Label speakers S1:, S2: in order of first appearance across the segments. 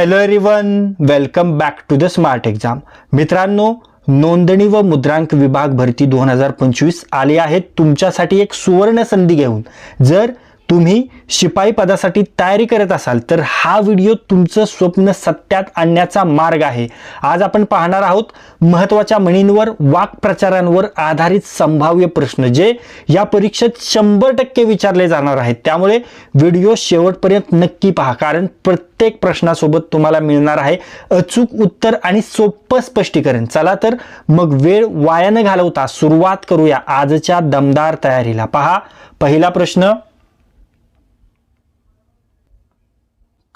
S1: Hello everyone welcome back to the smart exam मित्रांनो नोंदणी व मुद्रांक विभाग भरती दोन हजार पंचवीस आली आहे तुमच्यासाठी एक सुवर्ण संधी घेऊन. जर तुम्ही शिपाई पदासाठी तयारी करत असाल तर हा व्हिडिओ तुमचं स्वप्न सत्यात आणण्याचा मार्ग आहे. आज आपण पाहणार आहोत महत्त्वाच्या म्हणींवर वाक्प्रचारांवर आधारित संभाव्य प्रश्न जे या परीक्षेत शंभर टक्के विचारले जाणार आहेत. त्यामुळे व्हिडिओ शेवटपर्यंत नक्की पहा कारण प्रत्येक प्रश्नासोबत तुम्हाला मिळणार आहे अचूक उत्तर आणि सोपं स्पष्टीकरण. चला तर मग वेळ वाया न घालवता सुरुवात करूया आजच्या दमदार तयारीला. पहा पहिला प्रश्न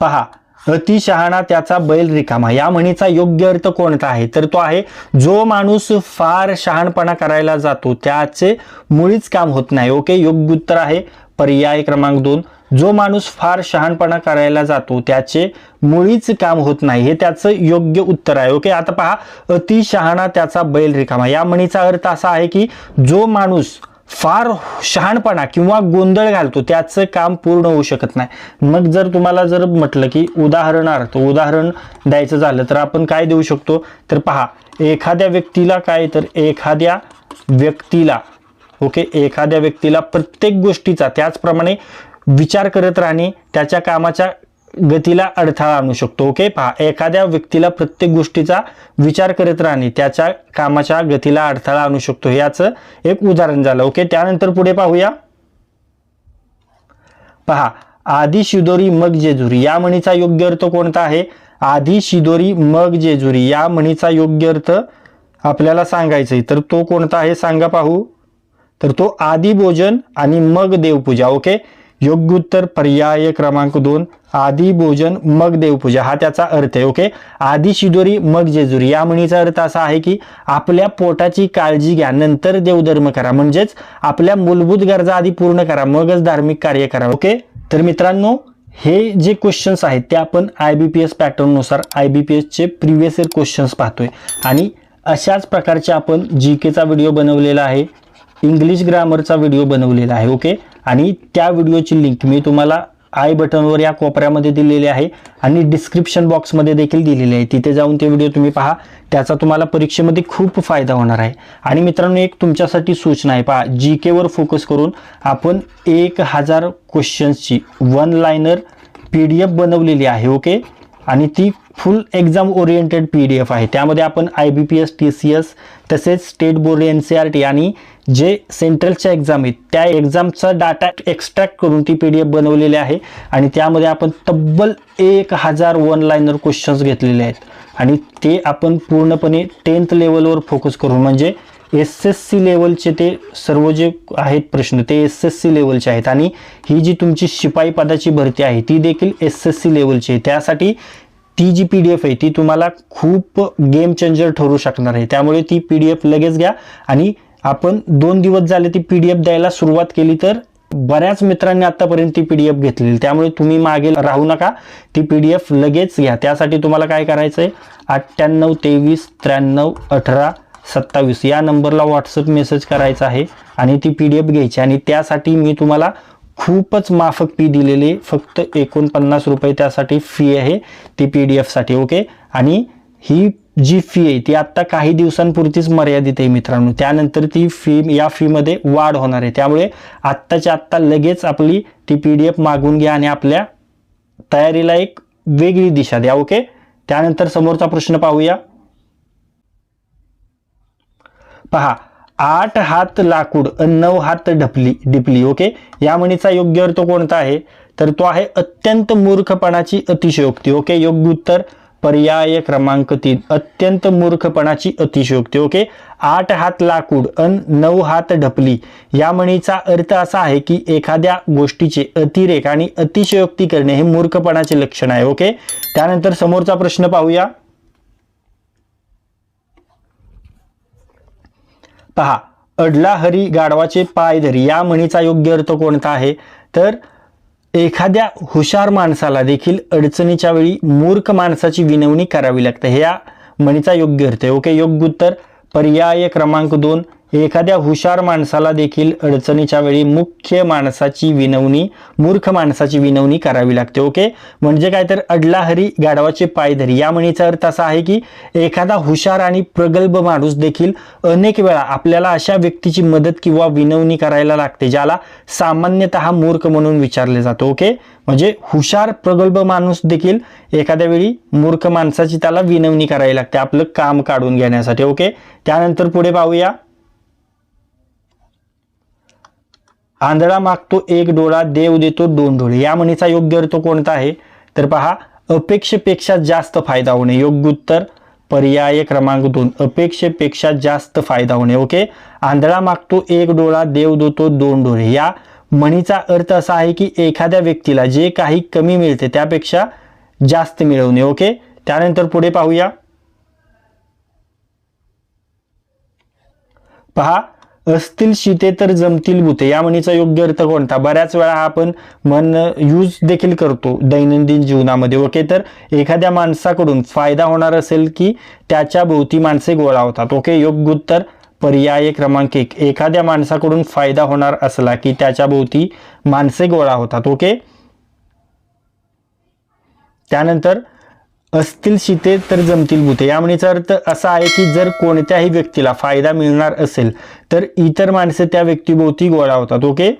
S1: पहा अति शहाणा त्याचा बैल रिकामा. या म्हणीचा योग्य अर्थ कोणता आहे? तर तो आहे जो माणूस फार शहाणपणा करायला जातो त्याचे मुळीच काम होत नाही. ओके योग्य उत्तर आहे पर्याय क्रमांक दोन. जो माणूस फार शहाणपणा करायला जातो त्याचे मुळीच काम होत नाही. हे त्याचं योग्य उत्तर आहे. ओके आता पहा अति शहाणा त्याचा बैल रिकामा. या म्हणीचा अर्थ असा आहे की जो माणूस फार शहाणपणा किंवा गोंधळ घालतो त्याचं काम पूर्ण होऊ शकत नाही. मग जर तुम्हाला जर म्हटलं की उदाहरणार्थ उदाहरण द्यायचं झालं तर आपण काय देऊ शकतो? तर पहा एखाद्या व्यक्तीला काय तर एखाद्या व्यक्तीला ओके? एखाद्या व्यक्तीला प्रत्येक गोष्टीचा त्याचप्रमाणे विचार करत राहणे त्याच्या कामाच्या गतीला अडथळा आणू शकतो ओके पहा एखाद्या व्यक्तीला प्रत्येक गोष्टीचा विचार करत राहणे त्याच्या कामाच्या गतीला अडथळा आणू शकतो. याचं एक उदाहरण झालं ओके त्यानंतर पुढे पाहूया. पहा आधी शिदोरी मग जेजुरी या म्हणीचा योग्य अर्थ कोणता आहे? आधी शिदोरी मग जेजुरी या म्हणीचा योग्य अर्थ आपल्याला सांगायचा आहे तर तो कोणता आहे? सांगा पाहू. तर तो आधी भोजन आणि मग देवपूजा ओके योग्य उत्तर पर्याय क्रमांक दोन आधी भोजन मग देवपूजा. हा त्याचा अर्थ आहे ओके आधी शिदोरी मग जेजुरी. या म्हणीचा अर्थ असा आहे की आपल्या पोटाची काळजी घ्या. नंतर देवधर्म करा. म्हणजेच आपल्या मूलभूत गरजा आधी पूर्ण करा. मगच धार्मिक कार्य करा ओके तर मित्रांनो हे जे क्वेश्चन्स आहेत ते आपण आय बी पी एस पॅटर्ननुसार आय बी पी एसचे प्रिव्हियस इयर क्वेश्चन्स पाहतोय. आणि अशाच प्रकारचे आपण जी केचा व्हिडिओ बनवलेला आहे. इंग्लिश ग्रामरचा व्हिडिओ बनवलेला आहे ओके आणि त्या व्हिडिओची लिंक मी तुम्हाला आय बटनवर या कोपऱ्यामध्ये दिलेली आहे आणि डिस्क्रिप्शन बॉक्समध्ये देखील दिलेली आहे. तिथे जाऊन ते व्हिडिओ तुम्ही पहा. त्याचा तुम्हाला परीक्षेमध्ये खूप फायदा होणार आहे. आणि मित्रांनो एक तुमच्यासाठी सूचना आहे. पहा जी केवर फोकस करून आपण एक हजार क्वेश्चन्सची one liner P D F बनवलेली आहे ओके आणि ती full exam oriented P D F आहे. त्यामध्ये आपण I B P S T C S तसेच state board N C R T आणि जे सेंट्रलच्या एक्झाम आहेत त्या एक्झामचा डाटा एक्स्ट्रॅक्ट करून ती पी डी एफ बनवलेली आहे आणि त्यामध्ये आपण तब्बल एक हजार वन लायनर क्वेश्चन्स घेतलेले आहेत. आणि ते आपण पूर्णपणे टेन्थ लेवलवर फोकस करून म्हणजे एस एस सी लेवलचे ते सर्व जे आहेत प्रश्न ते एस एस सी लेवलचे आहेत. आणि ही जी तुमची शिपाई पदाची भरती आहे ती देखील एस एस सी लेवलची आहे. त्यासाठी ती जी पी डी एफ आहे ती तुम्हाला खूप गेम चेंजर ठरू शकणार आहे. त्यामुळे ती पी डी एफ लगेच घ्या आणि आपण दोन दिवस झाले ती पी डी एफ द्यायला सुरुवात केली तर बऱ्याच मित्रांनी आतापर्यंत ती पी डी एफ घेतलेली. त्यामुळे तुम्ही मागे राहू नका. ती पी डी एफ लगेच घ्या. त्यासाठी तुम्हाला काय करायचं आहे अठ्ठ्याण्णव तेवीस त्र्याण्णव अठरा सत्तावीस या नंबरला व्हॉट्सअप मेसेज करायचा आहे आणि ती पी डी एफ घ्यायची. आणि त्यासाठी मी तुम्हाला खूपच माफक फी दिलेली फक्त एकोणपन्नास रुपये त्यासाठी फी आहे ती पी डी एफसाठी ओके आणि ही जी फी आहे ती आत्ता काही दिवसांपुरतीच मर्यादित आहे मित्रांनो. त्यानंतर ती फी या फीमध्ये वाढ होणार आहे. त्यामुळे आत्ताच्या आत्ता लगेच आपली ती पी डी एफ मागून घ्या आणि आपल्या तयारीला एक वेगळी दिशा द्या ओके? त्यानंतर समोरचा प्रश्न पाहूया. पहा आठ हात लाकूड नऊ हात ढपली डिपली ओके? या म्हणीचा योग्य अर्थ कोणता आहे? तर तो आहे अत्यंत मूर्खपणाची अतिशयोक्ती ओके? योग्य उत्तर पर्याय क्रमांक तीन. अत्यंत मूर्खपणाची अतिशयोक्ती ओके? आठ हात लाकूड अन नऊ हात ढपली. या म्हणीचा अर्थ असा आहे की एखाद्या गोष्टीचे अतिरेक आणि अतिशयोक्ती करणे हे मूर्खपणाचे लक्षण आहे ओके? त्यानंतर समोरचा प्रश्न पाहूया. पहा अडला हरी गाढवाचे पाय धरी. या म्हणीचा योग्य अर्थ कोणता आहे? तर एखाद्या हुशार माणसाला देखील अडचणीच्या वेळी मूर्ख माणसाची विनवणी करावी लागते. ह्या म्हणीचा योग्य अर्थ आहे. ओके योग्य उत्तर पर्याय क्रमांक दोन एखाद्या हुशार माणसाला देखील अडचणीच्या वेळी मुख्य माणसाची विनवणी मूर्ख माणसाची विनवणी करावी लागते ओके म्हणजे काय तर अडला हरी गाढवाचे पायधरी या म्हणीचा अर्थ असा आहे की एखादा हुशार आणि प्रगल्भ माणूस देखील अनेक वेळा आपल्याला अशा व्यक्तीची मदत किंवा विनवणी करायला लागते ज्याला सामान्यतः मूर्ख म्हणून विचारले जातो ओके म्हणजे हुशार प्रगल्भ माणूस देखील एखाद्या वेळी मूर्ख माणसाची त्याला विनवणी करावी लागते आपलं काम काढून घेण्यासाठी ओके त्यानंतर पुढे पाहूया. आंधळा मागतो एक डोळा देव देतो दोन डोळे. या म्हणीचा योग्य अर्थ कोणता आहे? तर पहा अपेक्षेपेक्षा जास्त फायदा होणे. योग्य उत्तर पर्याय क्रमांक दोन. अपेक्षेपेक्षा जास्त फायदा होणे. ओके? आंधळा मागतो एक डोळा देव देतो दोन डोळे. या म्हणीचा अर्थ असा आहे की एखाद्या व्यक्तीला जे काही कमी मिळते त्यापेक्षा जास्त मिळवणे. ओके? त्यानंतर पुढे पाहूया. पहा असतील शिते तर जमतील भूते या म्हणीचा योग्य अर्थ कोणता? बऱ्याच वेळा हा आपण मन यूज देखील करतो दैनंदिन जीवनामध्ये. ओके तर एखाद्या माणसाकडून फायदा होणार असेल की त्याच्या भोवती माणसे गोळा होतात. ओके योग्य उत्तर पर्याय क्रमांक एक. एखाद्या माणसाकडून फायदा होणार असला की त्याच्या भोवती माणसे गोळा होतात. ओके? त्यानंतर असतील शिते तर जमतील भूते या म्हणीचा अर्थ असा आहे की जर कोणत्याही व्यक्तीला फायदा मिळणार असेल तर इतर माणसं त्या व्यक्तीभोवती गोळा होतात ओके?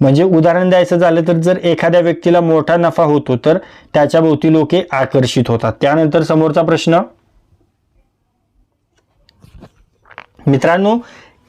S1: म्हणजे उदाहरण द्यायचं झालं तर जर एखाद्या व्यक्तीला मोठा नफा होतो तर त्याच्याभोवती लोके आकर्षित होतात. त्यानंतर समोरचा प्रश्न. मित्रांनो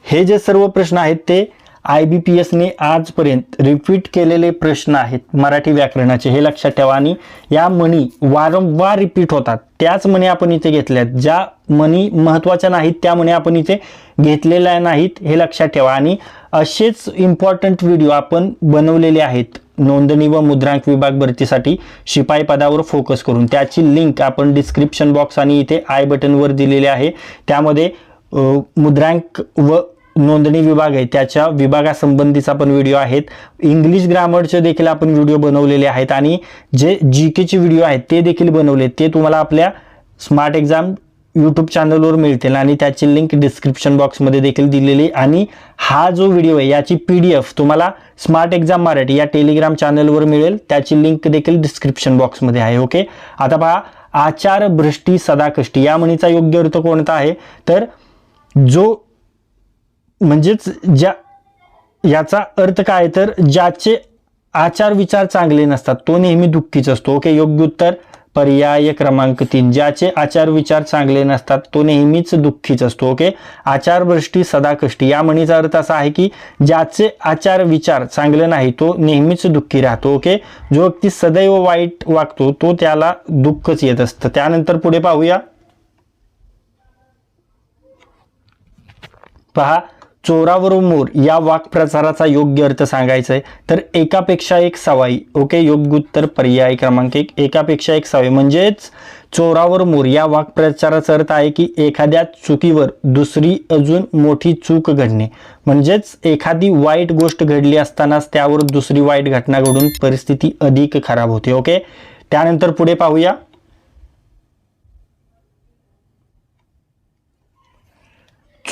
S1: हे जे सर्व प्रश्न आहेत ते आय बी पी एसने आजपर्यंत रिपीट केलेले प्रश्न आहेत मराठी व्याकरणाचे. हे लक्षात ठेवा आणि या म्हणी वारंवार रिपीट होतात. त्याच म्हणी आपण इथे घेतल्यात. ज्या म्हणी महत्त्वाच्या नाहीत त्या म्हणी आपण इथे घेतलेल्या नाहीत हे लक्षात ठेवा. आणि असेच इम्पॉर्टंट व्हिडिओ आपण बनवलेले आहेत. नोंदणी व मुद्रांक विभाग भरतीसाठी शिपाई पदावर फोकस करून. त्याची लिंक आपण डिस्क्रिप्शन बॉक्स आणि इथे आय बटनवर दिलेली आहे. त्यामध्ये मुद्रांक व नोंदणी विभाग आहे. त्याच्या विभागासंबंधीचा पण व्हिडिओ आहेत. इंग्लिश ग्रामरचे देखील आपण व्हिडिओ बनवलेले आहेत आणि जे जी केचे व्हिडिओ आहेत ते देखील बनवले ते तुम्हाला आपल्या स्मार्ट एक्झाम यूट्यूब चॅनलवर मिळतील आणि त्याची लिंक डिस्क्रिप्शन बॉक्समध्ये देखील दिलेली आहे. आणि हा जो व्हिडिओ आहे याची पी डी एफ तुम्हाला स्मार्ट एक्झाम मराठी या टेलिग्राम चॅनलवर मिळेल. त्याची लिंक देखील डिस्क्रिप्शन बॉक्समध्ये आहे ओके आता पहा आचार भ्रष्टी सदाकष्टी या म्हणीचा योग्य अर्थ कोणता आहे? तर जो म्हणजेच ज्या याचा अर्थ काय? तर ज्याचे आचार विचार चांगले नसतात तो नेहमी दुःखीच असतो. ओके योग्य उत्तर पर्याय क्रमांक तीन. ज्याचे आचार विचार चांगले नसतात तो नेहमीच दुःखीच असतो. ओके आचारभ्रष्टी सदाकष्टी. या म्हणीचा अर्थ असा आहे की ज्याचे आचार विचार चांगले नाही तो नेहमीच दुःखी राहतो. ओके जो व्यक्ती सदैव वाईट वागतो तो त्याला दुःखच येत असतं. त्यानंतर पुढे पाहूया. पहा चोरावर मोर या वाक्प्रचाराचा योग्य अर्थ सांगायचा आहे तर एकापेक्षा एक सवाई ओके? योग्य उत्तर पर्याय क्रमांक एक. एकापेक्षा एक सवाई म्हणजेच चोरावर मोर या वाक्प्रचाराचा अर्थ आहे की एखाद्या चुकीवर दुसरी अजून मोठी चूक घडणे. म्हणजेच एखादी वाईट गोष्ट घडली असतानाच त्यावर दुसरी वाईट घटना घडून परिस्थिती अधिक खराब होते ओके? त्यानंतर पुढे पाहूया.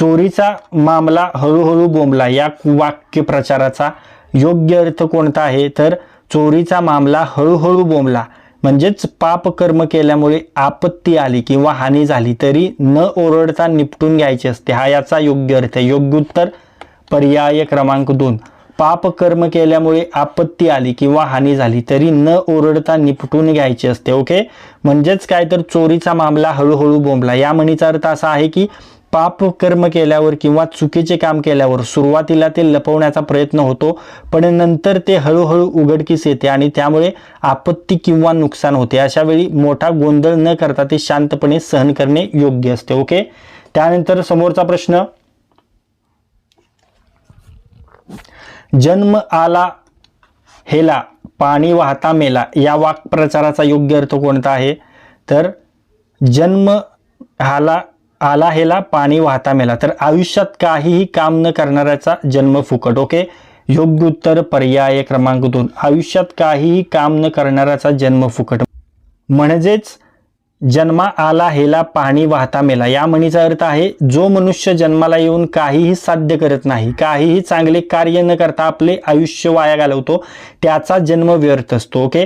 S1: चोरीचा मामला हळूहळू बोंबला. या वाक्य प्रचाराचा योग्य अर्थ कोणता आहे? तर चोरीचा मामला हळूहळू बोंबला. म्हणजेच पाप कर्म केल्यामुळे आपत्ती आली किंवा हानी झाली तरी न ओरडता निपटून घ्यायची असते. हा याचा योग्य अर्थ आहे. योग्य उत्तर पर्याय क्रमांक दोन. पाप कर्म केल्यामुळे आपत्ती आली किंवा हानी झाली तरी न ओरडता निपटून घ्यायची असते. ओके? म्हणजेच काय? तर चोरीचा मामला हळूहळू बोंबला. या म्हणीचा अर्थ असा आहे की पाप कर्म केल्यावर किंवा चुकीचे काम केल्यावर सुरुवातीला ते लपवण्याचा प्रयत्न होतो पण नंतर ते हळूहळू उघडकीस येते आणि त्यामुळे आपत्ती किंवा नुकसान होते. अशा वेळी मोठा गोंधळ न करता ते शांतपणे सहन करणे योग्य असते ओके? त्यानंतर समोरचा प्रश्न. जन्म आला हेला पाणी वाहता मेला या वाक्प्रचाराचा योग्य अर्थ कोणता आहे? तर जन्म हाला आला हेला पाणी वाहता मेला. तर आयुष्यात काहीही काम न करणाऱ्याचा जन्म फुकट ओके? योग्य उत्तर पर्याय क्रमांक दोन आयुष्यात काहीही काम न करणाऱ्याचा जन्म फुकट. म्हणजेच जन्मा आला हेला पाणी वाहता मेला. या म्हणीचा अर्थ आहे जो मनुष्य जन्माला येऊन काहीही साध्य करत नाही काहीही चांगले कार्य न करता आपले आयुष्य वाया घालवतो त्याचा जन्म व्यर्थ असतो ओके?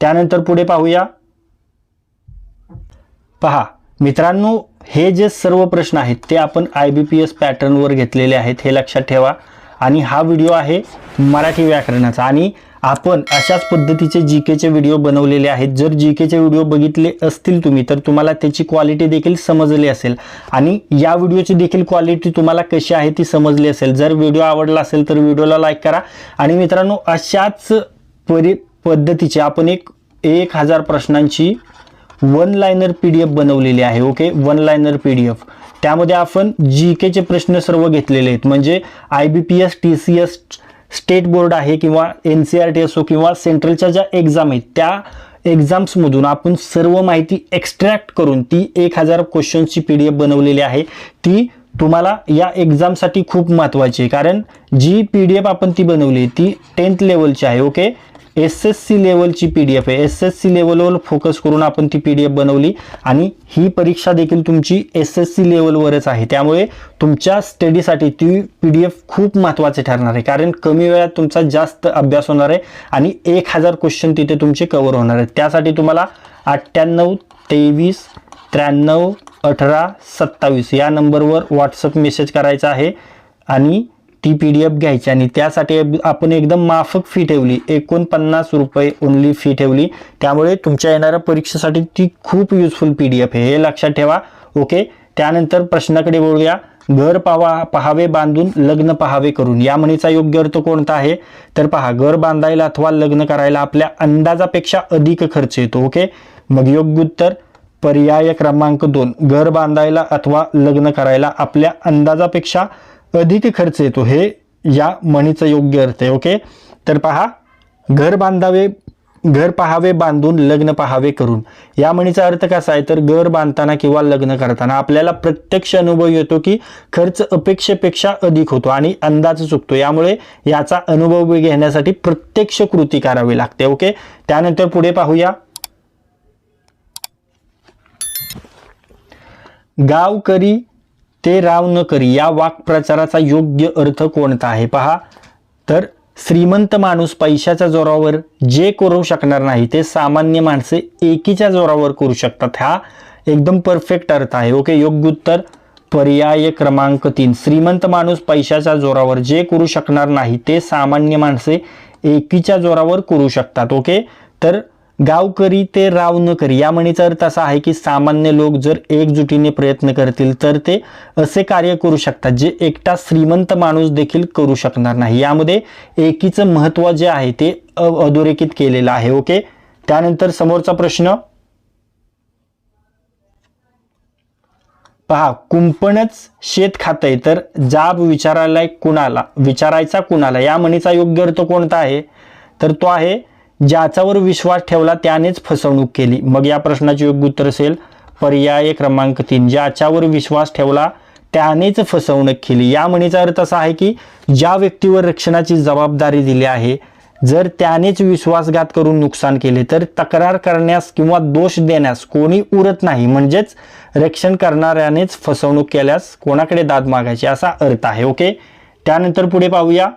S1: त्यानंतर पुढे पाहूया. पहा. मित्रांनो हे जे सर्व प्रश्न आहेत ते आपण आय बी पी एस पॅटर्नवर घेतलेले आहेत हे लक्षात ठेवा. आणि हा व्हिडिओ आहे मराठी व्याकरणाचा. आणि आपण अशाच पद्धतीचे जी केचे व्हिडिओ बनवलेले आहेत. जर जी केचे व्हिडिओ बघितले असतील तुम्ही तर तुम्हाला त्याची क्वालिटी देखील समजली असेल. आणि या व्हिडिओची देखील क्वालिटी तुम्हाला कशी आहे ती समजली असेल. जर व्हिडिओ आवडला असेल तर व्हिडिओला लाईक करा. आणि मित्रांनो अशाच परि पद्धतीचे आपण एक एक हजार प्रश्नांची one liner P D F बनवलेली आहे okay one liner P D F त्यामध्ये आपण जी केचे प्रश्न सर्व घेतलेले आहेत. म्हणजे I B P S T C S state board आहे किंवा एन सी आर टी असो किंवा सेंट्रलच्या ज्या एक्झाम आहेत त्या एक्झाम्समधून आपण सर्व माहिती एक्स्ट्रॅक्ट करून ती एक हजार क्वेश्चन्सची पी डी एफ बनवलेली आहे. ती तुम्हाला या एक्झामसाठी खूप महत्त्वाची आहे. कारण जी पी डी एफ आपण ती बनवली ती टेन्थ लेवलची आहे ओके एस एस सी लेवलची पी डी एफ आहे. एस एस सी लेवलवर फोकस करून आपण ती पी डी एफ बनवली आणि ही परीक्षा देखील तुमची एस एस सी लेवलवरच आहे. त्यामुळे तुमच्या स्टडीसाठी ती पी डी एफ खूप महत्त्वाचे ठरणार आहे. कारण कमी वेळात तुमचा जास्त अभ्यास होणार आहे आणि एक हजार क्वेश्चन तिथे तुमचे कवर होणार आहेत. त्यासाठी तुम्हाला अठ्ठ्याण्णव तेवीस त्र्याण्णव अठरा सत्तावीस या नंबरवर व्हॉट्सअप मेसेज करायचा आहे. आणि ती पी डी एफ घ्यायची आणि त्यासाठी आपण एकदम माफक फी ठेवली. एकोणपन्नास रुपये ओनली फी ठेवली. त्यामुळे तुमच्या येणाऱ्या परीक्षेसाठी ती खूप युजफुल पी डी एफ आहे. हे लक्षात ठेवा. ओके त्यानंतर प्रश्नाकडे बोलूया घर पावा पहावे बांधून लग्न पहावे करून. या म्हणीचा योग्य अर्थ कोणता आहे? तर पहा घर बांधायला अथवा लग्न करायला आपल्या अंदाजापेक्षा अधिक खर्च येतो. ओके मग योग्य उत्तर पर्याय क्रमांक दोन. घर बांधायला अथवा लग्न करायला आपल्या अंदाजापेक्षा अधिक खर्च येतो हे या म्हणीचं योग्य अर्थ आहे ओके तर पहा घर बांधावे घर पहावे बांधून लग्न पहावे करून. या म्हणीचा अर्थ कसा आहे? तर घर बांधताना किंवा लग्न करताना आपल्याला प्रत्यक्ष अनुभव येतो की खर्च अपेक्षेपेक्षा अधिक होतो आणि अंदाज चुकतो. यामुळे याचा अनुभव घेण्यासाठी प्रत्यक्ष कृती करावी लागते ओके त्यानंतर पुढे पाहूया. गावकरी ते राव न करी या वाक्प्रचाराचा योग्य अर्थ कोणता आहे? पहा. तर श्रीमंत माणूस पैशाच्या जोरावर जे करू शकणार नाही ते सामान्य माणसे एकीच्या जोरावर करू शकतात. हा एकदम परफेक्ट अर्थ आहे. ओके योग्य उत्तर. पर्याय क्रमांक तीन. श्रीमंत माणूस पैशाच्या जोरावर जे करू शकणार नाही ते सामान्य माणसे एकीच्या जोरावर करू शकतात. ओके तर गावकरी ते राव न करी. या म्हणीचा अर्थ असा आहे की सामान्य लोक जर एकजुटीने प्रयत्न करतील तर ते असे कार्य करू शकतात जे एकटा श्रीमंत माणूस देखील करू शकणार नाही. यामध्ये एकीचं महत्त्व जे आहे ते अधोरेखित केलेलं आहे. ओके? त्यानंतर समोरचा प्रश्न. पहा कुंपणच शेत खातंय तर जाब विचारायला कुणाला? विचारायचा कुणाला? या म्हणीचा योग्य अर्थ कोणता आहे? तर तो आहे ज्याच्यावर विश्वास ठेवला त्यानेच फसवणूक केली. मग या प्रश्नाचे योग्य उत्तर असेल पर्याय क्रमांक तीन. ज्याच्यावर विश्वास ठेवला त्यानेच फसवणूक केली. या म्हणीचा अर्थ असा आहे की ज्या व्यक्तीवर रक्षणाची जबाबदारी दिली आहे जर त्यानेच विश्वासघात करून नुकसान केले तर तक्रार करण्यास किंवा दोष देण्यास कोणी उरत नाही. म्हणजेच रक्षण करणाऱ्यानेच फसवणूक केल्यास कोणाकडे दाद मागायची असा अर्थ आहे. ओके? त्यानंतर पुढे पाहूया.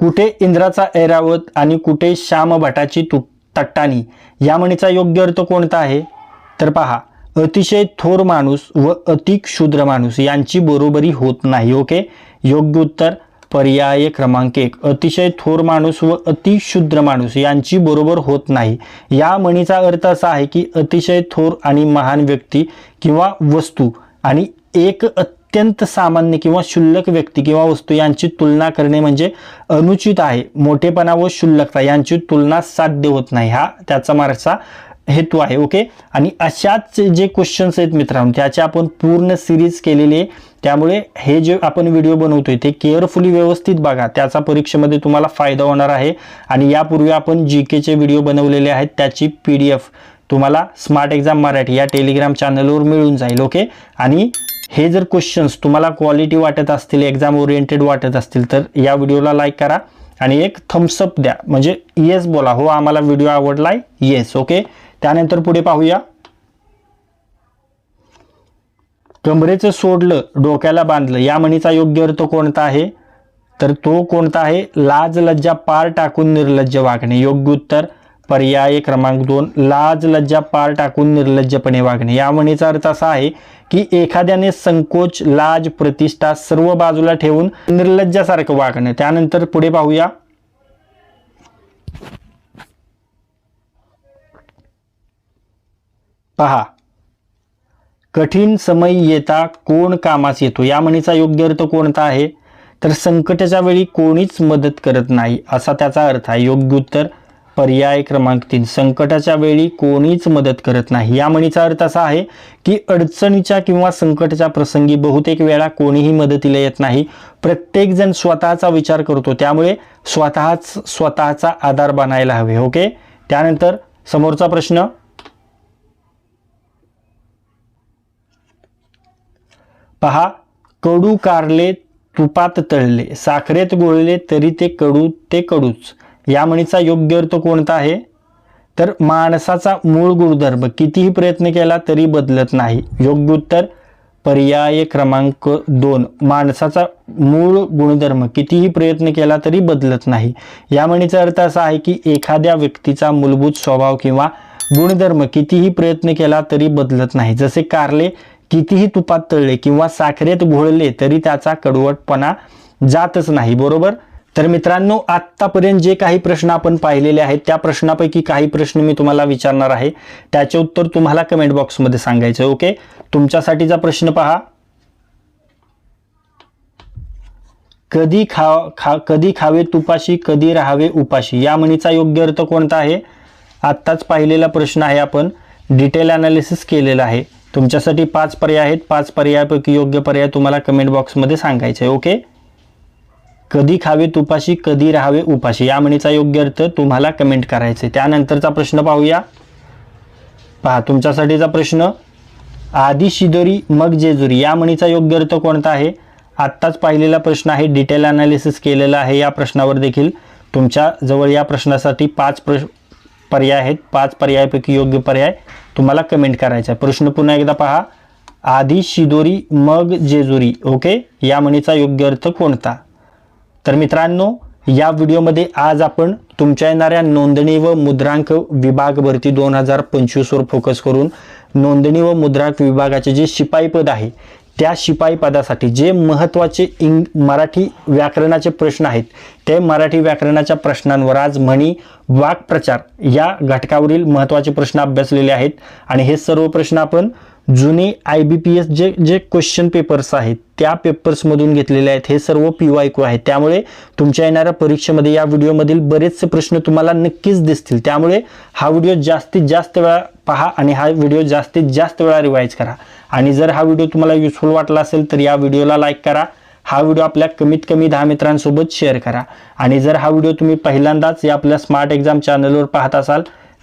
S1: कुठे इंद्राचा ऐरावत आणि कुठे श्यामभटाची तु तट्टाणी या म्हणीचा योग्य अर्थ कोणता आहे? तर पहा अतिशय थोर माणूस व अति क्षुद्र माणूस यांची बरोबरी होत नाही ओके? योग्य उत्तर पर्याय क्रमांक एक. अतिशय थोर माणूस व अति क्षुद्र माणूस यांची बरोबर होत नाही. या म्हणीचा अर्थ असा आहे की अतिशय थोर आणि महान व्यक्ती किंवा वस्तू आणि एक अत्यंत सामान्य किंवा क्षुल्लक व्यक्ती किंवा वस्तू यांची तुलना करणे म्हणजे अनुचित आहे. मोठेपणा व क्षुल्लकता यांची तुलना साध्य होत नाही. हा त्याचा मार्गचा हेतू आहे. ओके? आणि अशाच जे क्वेश्चन्स आहेत मित्रांनो त्याचे आपण पूर्ण सिरीज केलेली आहे. त्यामुळे हे जे आपण व्हिडिओ बनवतोय ते केअरफुली व्यवस्थित बघा. त्याचा परीक्षेमध्ये तुम्हाला फायदा होणार आहे. आणि यापूर्वी आपण जी केचे व्हिडिओ बनवलेले आहेत. त्याची पी डी एफ तुम्हाला स्मार्ट एक्झाम मराठी या टेलिग्राम चॅनलवर मिळून जाईल. ओके? आणि हे जर क्वेश्चन्स तुम्हाला क्वालिटी वाटत असतील एक्झाम ओरिएंटेड वाटत असतील तर या व्हिडिओला लाईक करा आणि एक थम्सअप द्या. म्हणजे येस बोला. हो आम्हाला व्हिडिओ आवडलाय. येस ओके त्यानंतर पुढे पाहूया. कमरेचं सोडलं डोक्याला बांधलं. या म्हणीचा योग्य अर्थ कोणता आहे? तर तो कोणता आहे? लाज लज्जा पार टाकून निर्लज्ज वागणे. योग्य उत्तर पर्याय क्रमांक दोन. लाज लज्जा पार टाकून निर्लज्जपणे वागणे. या म्हणीचा अर्थ असा आहे की एखाद्याने संकोच लाज प्रतिष्ठा सर्व बाजूला ठेवून निर्लज्जासारखं वागणं. त्यानंतर पुढे पाहूया. पहा. कठीण समय येता कोण कामास येतो? या म्हणीचा योग्य अर्थ कोणता आहे? तर संकटाच्या वेळी कोणीच मदत करत नाही असा त्याचा अर्थ आहे. योग्य उत्तर पर्याय क्रमांक तीन. संकटाच्या वेळी कोणीच मदत करत नाही. या म्हणीचा अर्थ असा आहे की अडचणीच्या किंवा संकटाच्या प्रसंगी बहुतेक वेळा कोणीही मदतीला येत नाही. प्रत्येकजण स्वतःचा विचार करतो. त्यामुळे स्वतःच स्वतःचा आधार बनायला हवे. ओके? त्यानंतर समोरचा प्रश्न. पहा कडू कारले तुपात तळले. साखरेत गोळले तरी ते कडू ते कडूच. या म्हणीचा योग्य अर्थ कोणता आहे? तर माणसाचा मूळ गुणधर्म कितीही प्रयत्न केला तरी बदलत नाही. योग्य उत्तर पर्याय क्रमांक दोन. माणसाचा मूळ गुणधर्म कितीही प्रयत्न केला तरी बदलत नाही. या म्हणीचा अर्थ असा आहे की एखाद्या व्यक्तीचा मूलभूत स्वभाव किंवा गुणधर्म कितीही प्रयत्न केला तरी बदलत नाही. जसे कारले कितीही तुपात तळले किंवा साखरेत घोळले तरी त्याचा कडवटपणा जातच नाही. बरोबर? तर मित्रांनो आत्तापर्यंत जे काही प्रश्न आपण पाहिलेले आहेत त्या प्रश्नापैकी काही प्रश्न मी तुम्हाला विचारणार आहे. त्याचे उत्तर तुम्हाला कमेंट बॉक्समध्ये सांगायचं ओके तुमच्यासाठीचा प्रश्न पहा. कधी खा खा कधी खावे तुपाशी कधी राहावे उपाशी? या म्हणीचा योग्य अर्थ कोणता आहे? आत्ताच पाहिलेला प्रश्न आहे आपण. डिटेल अनालिसिस केलेला आहे. तुमच्यासाठी पाच पर्याय आहेत. पाच पर्यायापैकी योग्य पर्याय तुम्हाला कमेंट बॉक्समध्ये सांगायचे आहे ओके कधी खावे तुपाशी कधी राहावे उपाशी. या म्हणीचा योग्य अर्थ तुम्हाला कमेंट करायचे. त्यानंतरचा प्रश्न पाहूया. पहा तुमच्यासाठीचा प्रश्न आधी शिदोरी मग जेजुरी. या म्हणीचा योग्य अर्थ कोणता आहे? आत्ताच पाहिलेला प्रश्न आहे डिटेल अनालिसिस केलेला आहे या प्रश्नावर देखील. तुमच्या जवळ या प्रश्नासाठी पाच प्रश पर्याय आहेत. पाच पर्यायापैकी योग्य पर्याय तुम्हाला कमेंट करायचा आहे. प्रश्न पुन्हा एकदा पहा. आधी शिदोरी मग जेजुरी. ओके या म्हणीचा योग्य अर्थ कोणता? तर मित्रांनो या व्हिडिओमध्ये आज आपण तुमच्या येणाऱ्या नोंदणी व मुद्रांक विभाग भरती दोन हजार पंचवीसवर फोकस करून नोंदणी व मुद्रांक विभागाचे जे शिपाई पद आहे त्या शिपाई पदासाठी जे महत्त्वाचे इंग मराठी व्याकरणाचे प्रश्न आहेत ते मराठी व्याकरणाच्या प्रश्नांवर आज म्हणी वाक्प्रचार या घटकावरील महत्त्वाचे प्रश्न अभ्यासलेले आहेत. आणि हे सर्व प्रश्न आपण जुने आय बी पी एस जे जे क्वेश्चन पेपर्स आहेत त्या पेपर्समधून घेतलेले आहेत हे सर्व पी वाय क्यू आहेत. त्यामुळे तुमच्या येणाऱ्या परीक्षेमध्ये या व्हिडिओमधील बरेचसे प्रश्न तुम्हाला नक्कीच दिसतील. त्यामुळे हा व्हिडिओ जास्तीत जास्त वेळा पहा आणि हा व्हिडिओ जास्तीत जास्त वेळा रिवाईज करा. आणि जर हा व्हिडिओ तुम्हाला युजफुल वाटला असेल तर या व्हिडिओला लाईक करा. हा व्हिडिओ आपल्या कमीत कमी दहा मित्रांसोबत शेअर करा. आणि जर हा व्हिडिओ तुम्ही पहिल्यांदाच या आपल्या स्मार्ट एक्झाम चॅनलवर पाहत असाल